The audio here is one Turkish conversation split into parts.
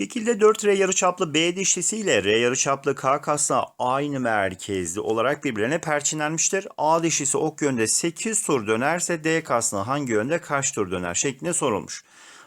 Şekilde 4R yarıçaplı B dişlisi ile R yarıçaplı K kasna aynı merkezli olarak birbirine perçinlenmiştir. A dişlisi ok yönde 8 tur dönerse D kasna hangi yönde kaç tur döner şeklinde sorulmuş.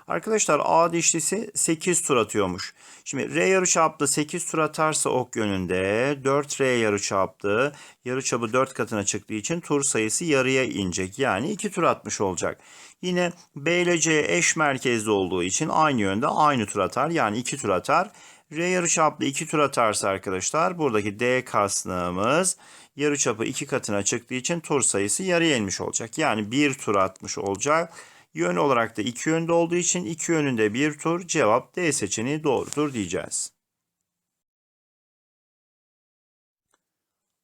Arkadaşlar A dişlisi 8 tur atıyormuş. Şimdi R yarıçaplı 8 tur atarsa ok yönünde 4R yarıçaplı yarıçapı 4 katına çıktığı için tur sayısı yarıya inecek. Yani 2 tur atmış olacak. Yine B ile C eş merkezli olduğu için aynı yönde aynı tur atar. Yani 2 tur atar. R yarıçaplı 2 tur atarsa arkadaşlar buradaki D kasnağımız yarıçapı 2 katına çıktığı için tur sayısı yarıya inmiş olacak. Yani 1 tur atmış olacak. Yön olarak da iki yönde olduğu için iki yönünde bir tur cevap D seçeneği doğrudur diyeceğiz.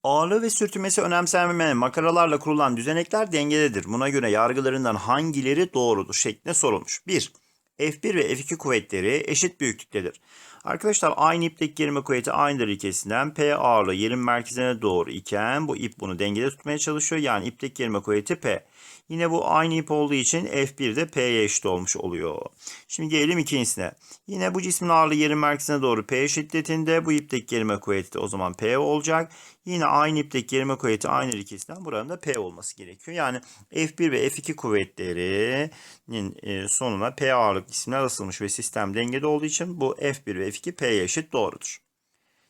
Ağırlığı ve sürtünmesi önemsenmeyen makaralarla kurulan düzenekler dengededir. Buna göre yargılarından hangileri doğrudur şeklinde sorulmuş. 1. F1 ve F2 kuvvetleri eşit büyüklüktedir. Arkadaşlar aynı ipteki gerilme kuvveti aynıdır ilkesinden P ağırlığı yerin merkezine doğru iken bu ip bunu dengede tutmaya çalışıyor. Yani ipteki gerilme kuvveti P. Yine bu aynı ip olduğu için F1 de P'ye eşit olmuş oluyor. Şimdi gelelim ikincisine. Yine bu cismin ağırlığı yerin merkezine doğru P şiddetinde. Bu ipteki gerilme kuvveti de o zaman P olacak. Yine aynı ipteki gerilme kuvveti aynı ikisinden buranın da P olması gerekiyor. Yani F1 ve F2 kuvvetlerinin e, sonuna P ağırlık isimler asılmış ve sistem dengede olduğu için bu F1 ve F2 P'ye eşit doğrudur.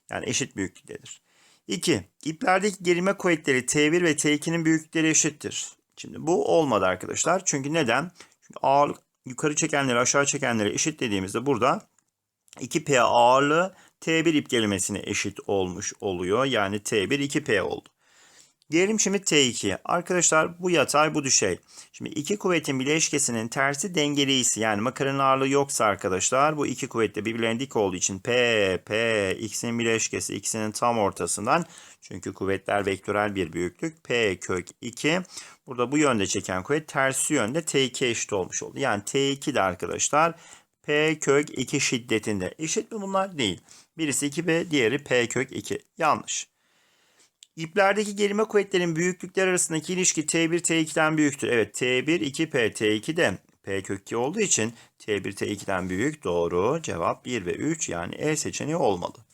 Yani eşit büyüklüktedir. 2. İplerdeki gerilme kuvvetleri T1 ve T2'nin büyüklükleri eşittir. Şimdi bu olmadı arkadaşlar. Çünkü neden? Çünkü ağırlık yukarı çekenleri aşağı çekenleri eşit dediğimizde burada 2P ağırlığı T1 ip gerilmesine eşit olmuş oluyor. Yani T1 2P oldu. Gelelim şimdi T2. Arkadaşlar bu yatay bu düşey. Şimdi iki kuvvetin bileşkesinin tersi dengeliyse yani makaranın ağırlığı yoksa arkadaşlar bu iki kuvvet de birbirlerine dik olduğu için P, P, X'in bileşkesi ikisinin tam ortasından çünkü kuvvetler vektörel bir büyüklük P kök 2. Burada bu yönde çeken kuvvet tersi yönde T2 eşit olmuş oldu. Yani T2 de arkadaşlar P kök 2 şiddetinde. Eşit mi bunlar? Değil. Birisi 2P, diğeri P kök 2. Yanlış. İplerdeki gerilme kuvvetlerin büyüklükleri arasındaki ilişki T1 T2'den büyüktür. Evet T1 2P T2 de P kök 2 olduğu için T1 T2'den büyük. Doğru. Cevap 1 ve 3 yani E seçeneği olmalı.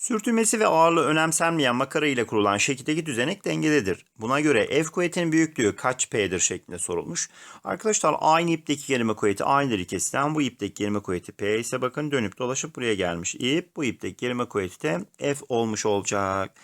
Sürtünmesi ve ağırlığı önemsenmeyen makara ile kurulan şekildeki düzenek dengededir. Buna göre F kuvvetinin büyüklüğü kaç P'dir şeklinde sorulmuş. Arkadaşlar aynı ipteki gerilme kuvveti aynıdır ikisinden. Bu ipteki gerilme kuvveti P ise bakın dönüp dolaşıp buraya gelmiş ip. Bu ipteki gerilme kuvveti de F olmuş olacak.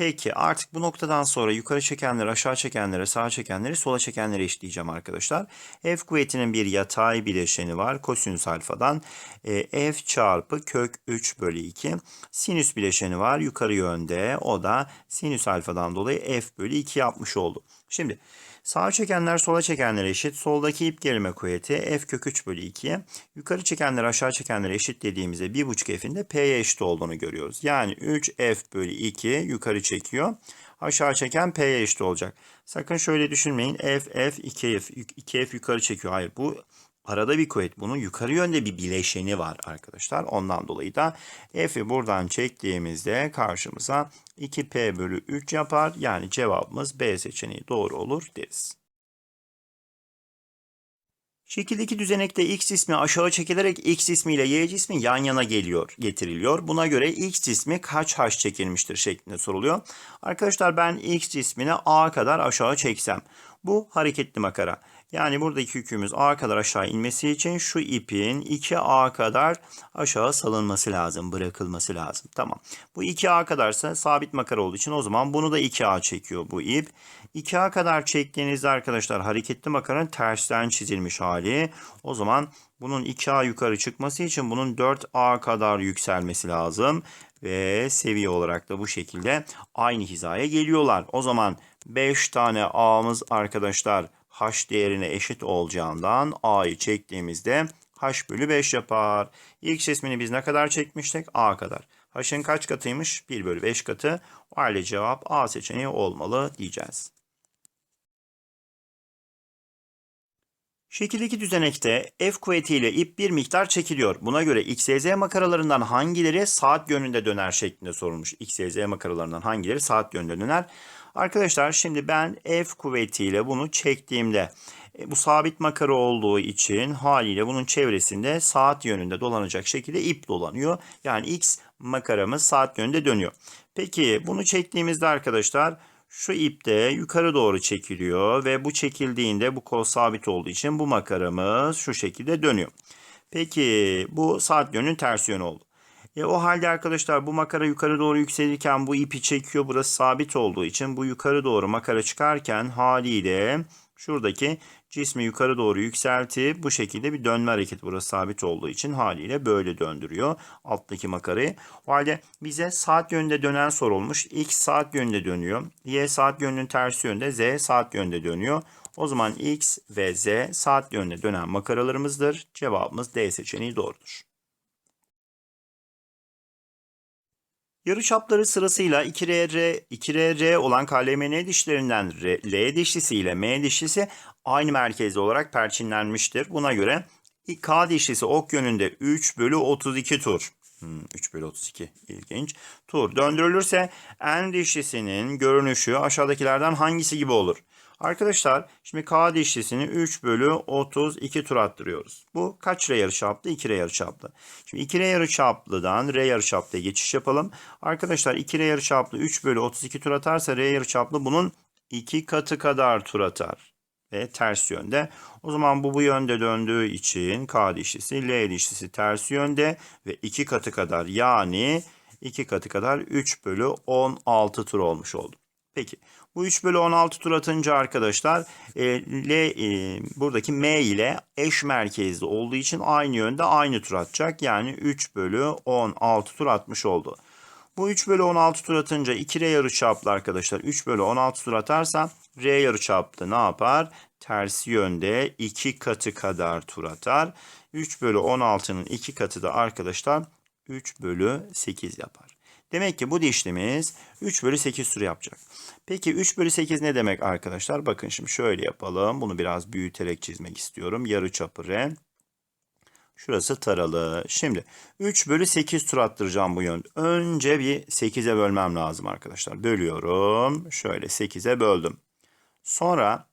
Peki artık bu noktadan sonra yukarı çekenleri, aşağı çekenleri, sağa çekenleri, sola çekenleri eşitleyeceğim arkadaşlar. F kuvvetinin bir yatay bileşeni var. Kosinüs alfadan. E, F çarpı kök 3 bölü 2. Sinüs bileşeni var yukarı yönde. O da sinüs alfadan dolayı F bölü 2 yapmış oldu. Şimdi Sağa çekenler sola çekenlere eşit. Soldaki ip gerilme kuvveti f kök 3 bölü 2'ye. Yukarı çekenler aşağı çekenlere eşit dediğimizde 1,5 f'in de p'ye eşit olduğunu görüyoruz. Yani 3 f bölü 2 yukarı çekiyor. Aşağı çeken p'ye eşit olacak. Sakın şöyle düşünmeyin. f f 2 f 2 f yukarı çekiyor. Hayır bu arada bir kuvvet. Bunun yukarı yönde bir bileşeni var arkadaşlar. Ondan dolayı da f'i buradan çektiğimizde karşımıza 2p bölü 3 yapar. Yani cevabımız B seçeneği doğru olur deriz. Şekildeki düzenekte x cismi aşağı çekilerek x cismi ile y cismi yan yana geliyor, getiriliyor. Buna göre x cismi kaç h çekilmiştir şeklinde soruluyor. Arkadaşlar ben x cismini a kadar aşağı çeksem bu hareketli makara. Yani buradaki yükümüz A kadar aşağı inmesi için şu ipin 2A kadar aşağı salınması lazım, bırakılması lazım. Tamam. Bu 2A kadarsa sabit makara olduğu için o zaman bunu da 2A çekiyor bu ip. 2A kadar çektiğinizde arkadaşlar hareketli makaranın tersten çizilmiş hali. O zaman bunun 2A yukarı çıkması için bunun 4A kadar yükselmesi lazım. Ve seviye olarak da bu şekilde aynı hizaya geliyorlar. O zaman 5 tane A'mız arkadaşlar h değerine eşit olacağından a'yı çektiğimizde h bölü 5 yapar. İlk ismini biz ne kadar çekmiştik? a kadar. h'ın kaç katıymış? 1 bölü 5 katı. O halde cevap a seçeneği olmalı diyeceğiz. Şekildeki düzenekte F kuvvetiyle ip bir miktar çekiliyor. Buna göre XYZ makaralarından hangileri saat yönünde döner şeklinde sorulmuş. XYZ makaralarından hangileri saat yönünde döner? Arkadaşlar şimdi ben F kuvvetiyle bunu çektiğimde E, bu sabit makara olduğu için haliyle bunun çevresinde saat yönünde dolanacak şekilde ip dolanıyor. Yani X makaramız saat yönünde dönüyor. Peki bunu çektiğimizde arkadaşlar şu ip de yukarı doğru çekiliyor ve bu çekildiğinde bu kol sabit olduğu için bu makaramız şu şekilde dönüyor. Peki bu saat yönünün ters yönü oldu. E, o halde arkadaşlar bu makara yukarı doğru yükselirken bu ipi çekiyor. Burası sabit olduğu için bu yukarı doğru makara çıkarken haliyle şuradaki cismi yukarı doğru yükseltip bu şekilde bir dönme hareketi burası sabit olduğu için haliyle böyle döndürüyor alttaki makarayı. O halde bize saat yönünde dönen sorulmuş. X saat yönünde dönüyor. Y saat yönünün tersi yönde. Z saat yönünde dönüyor. O zaman X ve Z saat yönünde dönen makaralarımızdır. Cevabımız D seçeneği doğrudur. Yarıçapları sırasıyla 2R, 2R olan KLMN dişlerinden L dişlisi ile M dişlisi aynı merkezde olarak perçinlenmiştir. Buna göre K dişlisi ok yönünde 3 bölü 32 tur. Hmm, 3 bölü 32 ilginç. Tur döndürülürse N dişlisinin görünüşü aşağıdakilerden hangisi gibi olur? Arkadaşlar şimdi K dişlisini 3 bölü 32 tur attırıyoruz. Bu kaç R yarıçaplı? 2 R yarıçaplı. Şimdi 2 R yarıçaplıdan R yarıçaplıya geçiş yapalım. Arkadaşlar 2 R yarıçaplı 3 bölü 32 tur atarsa R yarıçaplı bunun 2 katı kadar tur atar. Ve ters yönde. O zaman bu bu yönde döndüğü için K dişlisi, L dişlisi ters yönde ve 2 katı kadar yani 2 katı kadar 3 bölü 16 tur olmuş oldu. Peki bu 3 bölü 16 tur atınca arkadaşlar e, L, e, buradaki M ile eş merkezli olduğu için aynı yönde aynı tur atacak. Yani 3 bölü 16 tur atmış oldu. Bu 3 bölü 16 tur atınca 2R yarıçaplı arkadaşlar 3 bölü 16 tur atarsa R yarıçaplı ne yapar? Tersi yönde 2 katı kadar tur atar. 3 bölü 16'nın 2 katı da arkadaşlar 3 bölü 8 yapar. Demek ki bu dişlimiz 3 bölü 8 tur yapacak. Peki 3 bölü 8 ne demek arkadaşlar? Bakın şimdi şöyle yapalım. Bunu biraz büyüterek çizmek istiyorum. Yarı çapı R. Şurası taralı. Şimdi 3 bölü 8 tur attıracağım bu yön. Önce bir 8'e bölmem lazım arkadaşlar. Bölüyorum. Şöyle 8'e böldüm. Sonra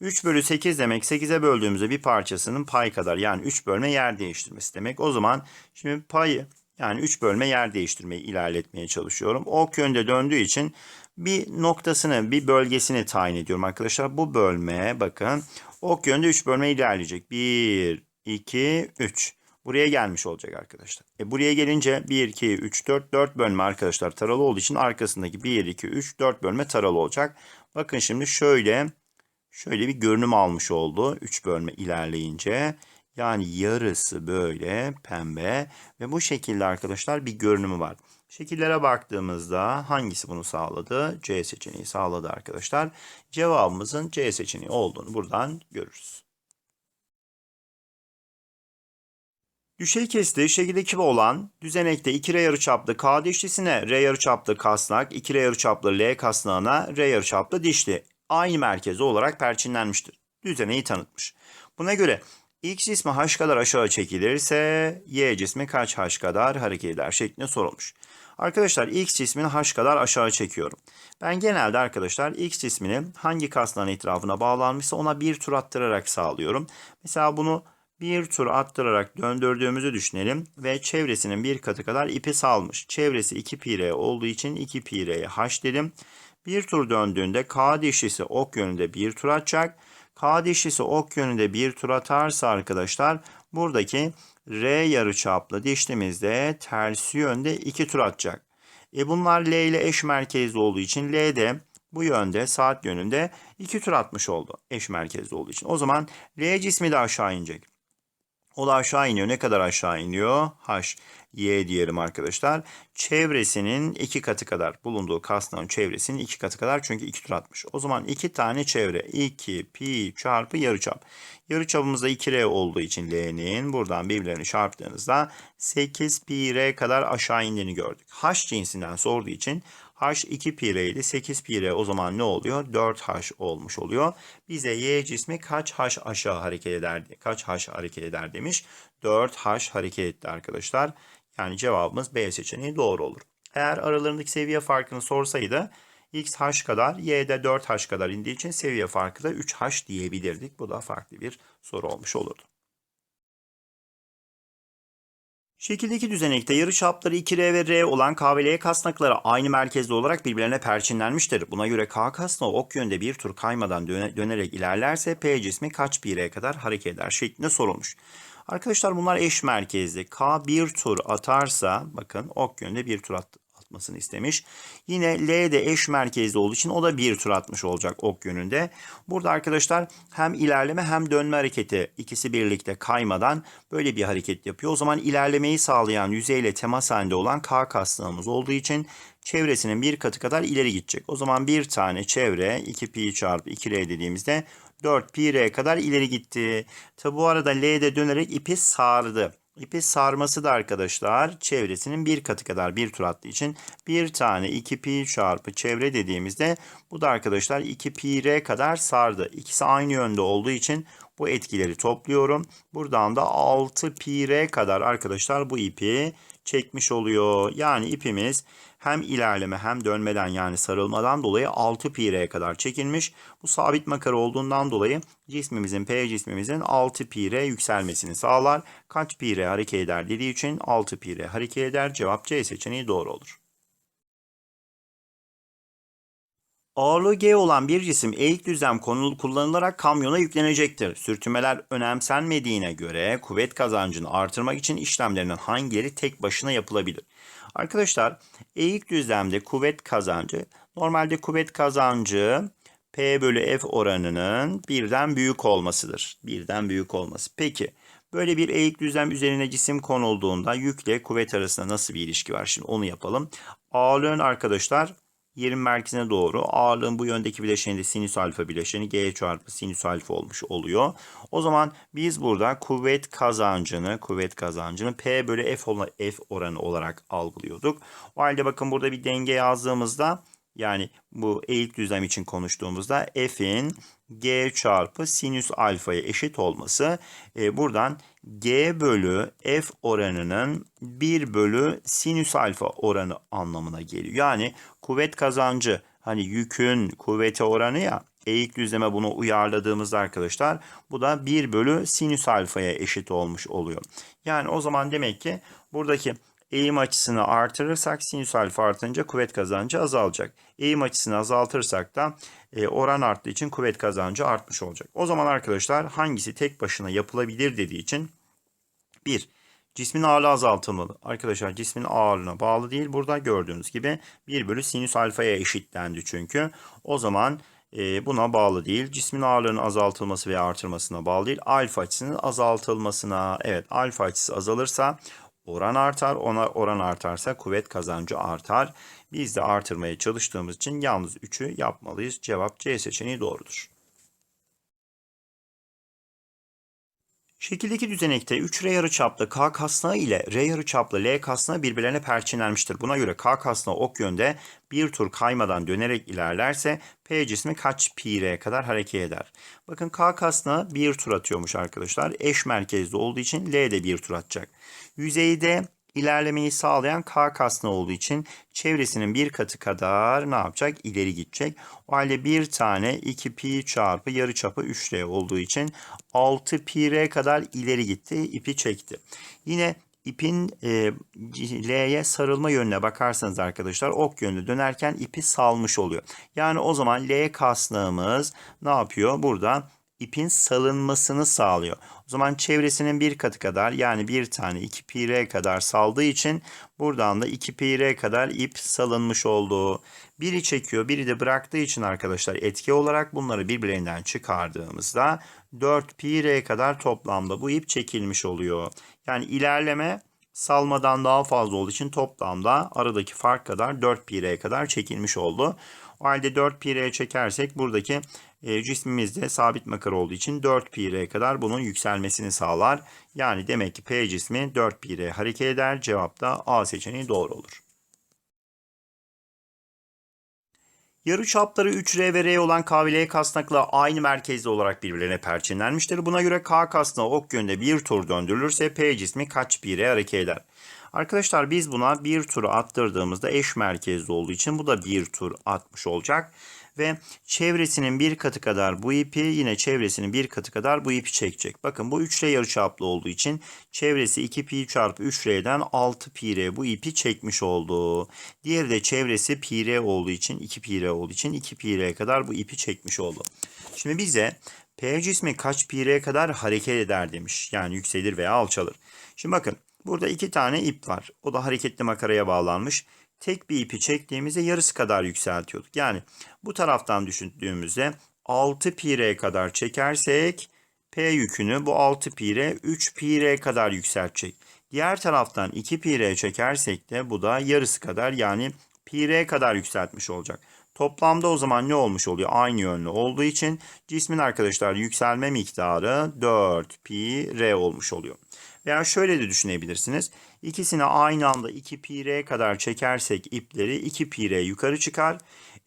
3 bölü 8 demek 8'e böldüğümüzde bir parçasının pay kadar yani 3 bölme yer değiştirmesi demek. O zaman şimdi payı yani 3 bölme yer değiştirmeyi ilerletmeye çalışıyorum. Ok yönde döndüğü için bir noktasını, bir bölgesini tayin ediyorum arkadaşlar. Bu bölme bakın ok yönde 3 bölme ilerleyecek. 1, 2, 3. Buraya gelmiş olacak arkadaşlar. E buraya gelince 1, 2, 3, 4, 4 bölme arkadaşlar taralı olduğu için arkasındaki 1, 2, 3, 4 bölme taralı olacak. Bakın şimdi şöyle şöyle bir görünüm almış oldu 3 bölme ilerleyince. Yani yarısı böyle pembe ve bu şekilde arkadaşlar bir görünümü var. Şekillere baktığımızda hangisi bunu sağladı? C seçeneği sağladı arkadaşlar. Cevabımızın C seçeneği olduğunu buradan görürüz. Düşey kesti şekilde kivi olan düzenekte 2 R yarıçaplı K dişlisine R yarıçaplı kasnak, 2 R yarıçaplı L kasnağına R yarıçaplı dişli aynı merkezi olarak perçinlenmiştir. Düzeneyi tanıtmış. Buna göre X cismi h kadar aşağı çekilirse Y cismi kaç h kadar hareket eder şeklinde sorulmuş. Arkadaşlar X cismini h kadar aşağı çekiyorum. Ben genelde arkadaşlar X cismini hangi kasnağın etrafına bağlanmışsa ona bir tur attırarak sağlıyorum. Mesela bunu bir tur attırarak döndürdüğümüzü düşünelim ve çevresinin bir katı kadar ipi salmış. Çevresi 2 pi olduğu için 2 pi r'ye h dedim. Bir tur döndüğünde K dişlisi ok yönünde bir tur atacak. K dişlisi ok yönünde bir tur atarsa arkadaşlar buradaki R yarıçaplı dişlimizde tersi yönde iki tur atacak. E bunlar L ile eş merkezli olduğu için L de bu yönde saat yönünde iki tur atmış oldu eş merkezli olduğu için. O zaman L cismi de aşağı inecek. O da aşağı iniyor. Ne kadar aşağı iniyor? H, Y diyelim arkadaşlar. Çevresinin iki katı kadar bulunduğu kasnağın çevresinin iki katı kadar çünkü iki tur atmış. O zaman iki tane çevre 2 pi çarpı yarıçap. Yarıçapımızda 2R olduğu için L'nin buradan birbirlerini çarptığınızda 8 pi R kadar aşağı indiğini gördük. H cinsinden sorduğu için H 2 pi r ile 8 pi r o zaman ne oluyor? 4H olmuş oluyor. Bize Y cismi kaç H aşağı hareket eder, kaç H hareket eder demiş. 4H hareket etti arkadaşlar. Yani cevabımız B seçeneği doğru olur. Eğer aralarındaki seviye farkını sorsaydı x h kadar, y de 4h kadar indiği için seviye farkı da 3h diyebilirdik. Bu da farklı bir soru olmuş olurdu. Şekildeki düzenekte yarıçapları 2R ve R olan K ve L kasnakları aynı merkezde olarak birbirlerine perçinlenmiştir. Buna göre K kasnağı ok yönde bir tur kaymadan döne- dönerek ilerlerse P cismi kaç bir R'ye kadar hareket eder şeklinde sorulmuş. Arkadaşlar bunlar eş merkezli. K bir tur atarsa bakın ok yönde bir tur attı atmasını istemiş. Yine L de eş merkezli olduğu için o da bir tur atmış olacak ok yönünde. Burada arkadaşlar hem ilerleme hem dönme hareketi ikisi birlikte kaymadan böyle bir hareket yapıyor. O zaman ilerlemeyi sağlayan yüzeyle temas halinde olan K kasnağımız olduğu için çevresinin bir katı kadar ileri gidecek. O zaman bir tane çevre 2 pi çarpı 2r dediğimizde 4 pi r kadar ileri gitti. Tabi bu arada L de dönerek ipi sardı. İpi sarması da arkadaşlar çevresinin bir katı kadar bir tur attığı için bir tane 2 pi çarpı çevre dediğimizde bu da arkadaşlar 2 pi r kadar sardı. İkisi aynı yönde olduğu için bu etkileri topluyorum. Buradan da 6 pi r kadar arkadaşlar bu ipi çekmiş oluyor. Yani ipimiz hem ilerleme hem dönmeden yani sarılmadan dolayı 6 pi kadar çekilmiş. Bu sabit makara olduğundan dolayı cismimizin P cismimizin 6 pi yükselmesini sağlar. Kaç pi hareket eder dediği için 6 pi hareket eder. Cevap C seçeneği doğru olur. Ağırlığı G olan bir cisim eğik düzlem konulu kullanılarak kamyona yüklenecektir. Sürtünmeler önemsenmediğine göre kuvvet kazancını artırmak için işlemlerinden hangileri tek başına yapılabilir? Arkadaşlar eğik düzlemde kuvvet kazancı normalde kuvvet kazancı P bölü F oranının birden büyük olmasıdır. Birden büyük olması. Peki böyle bir eğik düzlem üzerine cisim konulduğunda yükle kuvvet arasında nasıl bir ilişki var? Şimdi onu yapalım. Ağırlığın arkadaşlar yerin merkezine doğru ağırlığın bu yöndeki bileşeni de sinüs alfa bileşeni G çarpı sinüs alfa olmuş oluyor. O zaman biz burada kuvvet kazancını kuvvet kazancını P bölü F, olan, F oranı olarak algılıyorduk. O halde bakın burada bir denge yazdığımızda yani bu eğik düzlem için konuştuğumuzda F'in G çarpı sinüs alfaya eşit olması e, buradan G bölü F oranının 1 bölü sinüs alfa oranı anlamına geliyor. Yani kuvvet kazancı hani yükün kuvvete oranı ya eğik düzleme bunu uyarladığımızda arkadaşlar bu da 1 bölü sinüs alfaya eşit olmuş oluyor. Yani o zaman demek ki buradaki eğim açısını artırırsak sinüs alfa artınca kuvvet kazancı azalacak. Eğim açısını azaltırsak da e, oran arttığı için kuvvet kazancı artmış olacak. O zaman arkadaşlar hangisi tek başına yapılabilir dediği için 1. Cismin ağırlığı azaltılmalı. Arkadaşlar cismin ağırlığına bağlı değil. Burada gördüğünüz gibi 1 bölü sinüs alfaya eşitlendi çünkü. O zaman e, buna bağlı değil. Cismin ağırlığının azaltılması veya artırmasına bağlı değil. Alfa açısının azaltılmasına. Evet alfa açısı azalırsa oran artar. Ona oran artarsa kuvvet kazancı artar. Biz de artırmaya çalıştığımız için yalnız 3'ü yapmalıyız. Cevap C seçeneği doğrudur. Şekildeki düzenekte 3R yarıçaplı K kasnağı ile R yarıçaplı L kasnağı birbirlerine perçinlenmiştir. Buna göre K kasnağı ok yönde bir tur kaymadan dönerek ilerlerse P cismi kaç pi R kadar hareket eder? Bakın K kasnağı bir tur atıyormuş arkadaşlar. Eş merkezli olduğu için L de bir tur atacak. Yüzeyde ilerlemeyi sağlayan K kasnağı olduğu için çevresinin bir katı kadar ne yapacak? İleri gidecek. O halde bir tane 2 pi çarpı yarıçapı 3R olduğu için 6 pi R kadar ileri gitti. ipi çekti. Yine ipin e, L'ye sarılma yönüne bakarsanız arkadaşlar ok yönünde dönerken ipi salmış oluyor. Yani o zaman L kasnağımız ne yapıyor? Burada ipin salınmasını sağlıyor. O zaman çevresinin bir katı kadar yani bir tane 2 pi r kadar saldığı için buradan da 2 pi r kadar ip salınmış oldu. Biri çekiyor biri de bıraktığı için arkadaşlar etki olarak bunları birbirlerinden çıkardığımızda 4 pi r kadar toplamda bu ip çekilmiş oluyor. Yani ilerleme salmadan daha fazla olduğu için toplamda aradaki fark kadar 4 pi r kadar çekilmiş oldu. O halde 4 pi r çekersek buradaki e, cismimizde sabit makara olduğu için 4 pi r kadar bunun yükselmesini sağlar. Yani demek ki P cismi 4 pi r hareket eder. Cevap da A seçeneği doğru olur. Yarı çapları 3R ve R olan K ve L kasnakla aynı merkezde olarak birbirlerine perçinlenmiştir. Buna göre K kasnağı ok yönde bir tur döndürülürse P cismi kaç pi R hareket eder? Arkadaşlar biz buna bir tur attırdığımızda eş merkezli olduğu için bu da bir tur atmış olacak. Ve çevresinin bir katı kadar bu ipi yine çevresinin bir katı kadar bu ipi çekecek. Bakın bu 3R yarıçaplı olduğu için çevresi 2 pi çarpı 3R'den 6 pi bu ipi çekmiş oldu. Diğeri de çevresi pi olduğu için 2 pi olduğu için 2 pi kadar bu ipi çekmiş oldu. Şimdi bize P cismi kaç pi kadar hareket eder demiş. Yani yükselir veya alçalır. Şimdi bakın burada iki tane ip var. O da hareketli makaraya bağlanmış. Tek bir ipi çektiğimizde yarısı kadar yükseltiyorduk. Yani bu taraftan düşündüğümüzde 6 pi R kadar çekersek P yükünü bu 6 pi R 3 pi R kadar yükseltecek. Diğer taraftan 2 pi R çekersek de bu da yarısı kadar yani pi R kadar yükseltmiş olacak. Toplamda o zaman ne olmuş oluyor? Aynı yönlü olduğu için cismin arkadaşlar yükselme miktarı 4 pi R olmuş oluyor. Veya şöyle de düşünebilirsiniz. İkisini aynı anda 2 pi R kadar çekersek ipleri 2 pi R yukarı çıkar.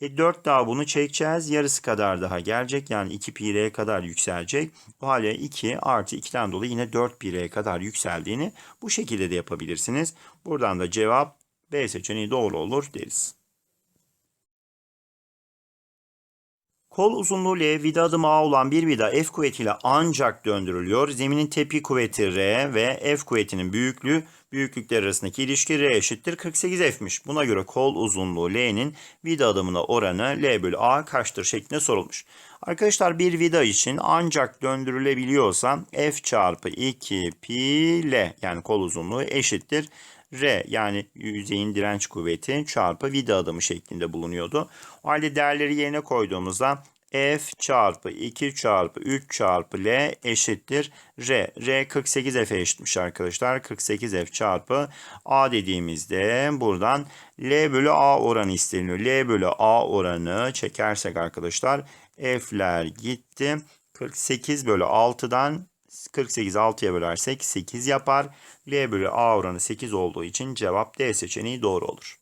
E 4 daha bunu çekeceğiz. Yarısı kadar daha gelecek. Yani 2 pi R kadar yükselecek. Bu hale 2 artı 2'den dolayı yine 4 pi R kadar yükseldiğini bu şekilde de yapabilirsiniz. Buradan da cevap B seçeneği doğru olur deriz. Kol uzunluğu L, vida adımı A olan bir vida F kuvvetiyle ancak döndürülüyor. Zeminin tepki kuvveti R ve F kuvvetinin büyüklüğü büyüklükler arasındaki ilişki R eşittir 48 F'miş. Buna göre kol uzunluğu L'nin vida adımına oranı L bölü A kaçtır şeklinde sorulmuş. Arkadaşlar bir vida için ancak döndürülebiliyorsa F çarpı 2 pi L yani kol uzunluğu eşittir R yani yüzeyin direnç kuvveti çarpı vida adımı şeklinde bulunuyordu. O halde değerleri yerine koyduğumuzda F çarpı 2 çarpı 3 çarpı L eşittir R. R 48 F'e eşitmiş arkadaşlar. 48 F çarpı A dediğimizde buradan L bölü A oranı isteniyor. L bölü A oranı çekersek arkadaşlar F'ler gitti. 48 bölü 6'dan 48 6'ya bölersek 8 yapar. L bölü A oranı 8 olduğu için cevap D seçeneği doğru olur.